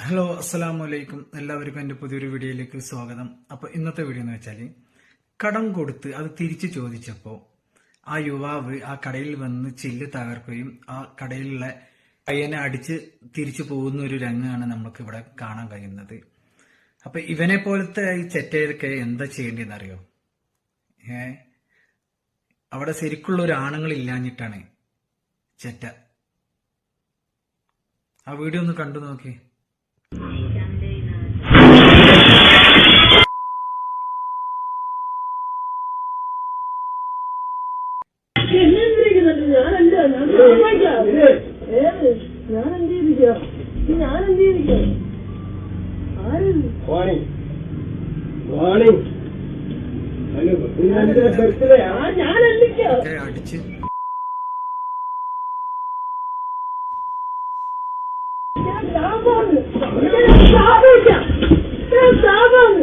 Hello അസ്സലാമു അലൈക്കും എല്ലാവർക്കും എന്റെ പുതിയൊരു വീഡിയോയിലേക്ക് സ്വാഗതം. അപ്പോൾ ഇന്നത്തെ വീഡിയോ എന്ന് വെച്ചാൽ കടം കൊടുത്ത് അത് തിരിച്ചു ചോദിച്ചപ്പോൾ ആ യുവാവ് ആ കടയിൽ വന്ന് ചില്ല് തകർക്കുകയും ആ കടയിലുള്ള പയ്യനെ അടിച്ച് തിരിച്ചു പോകുന്ന ഒരു രംഗമാണ് നമുക്ക് ഇവിടെ കാണാൻ കഴിയുന്നത്. അപ്പൊ ഇവനെ പോലത്തെ ഈ ചെറ്റയിലൊക്കെ എന്താ ചെയ്യേണ്ടതെന്ന് അറിയോ ഏ? അവിടെ ശരിക്കുള്ള ഒരു ആണുങ്ങൾ ഇല്ലാഞ്ഞിട്ടാണ് ചെറ്റ. ആ വീഡിയോ ഒന്ന് കണ്ടു നോക്കി. ആ, ഞാൻ എന്തിരിക്കാം? ഒക്കെ അടിച്ച്. ഞാൻ സാബാണ്. ഞാൻ സാബിക്കാം. ഞാൻ സാബാണ്.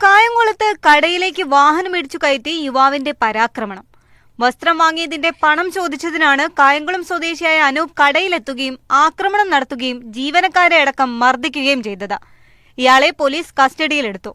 കായംകുളത്ത് കടയിലേക്ക് വാഹനം ഇടിച്ചു കയറ്റി യുവാവിന്റെ പരാക്രമണം. വസ്ത്രം വാങ്ങിയതിന്റെ പണം ചോദിച്ചതിനാണ് കായംകുളം സ്വദേശിയായ അനൂപ് കടയിലെത്തുകയും ആക്രമണം നടത്തുകയും ജീവനക്കാരെ അടക്കം മർദ്ദിക്കുകയും ചെയ്തത്. ഇയാളെ പോലീസ് കസ്റ്റഡിയിലെടുത്തു.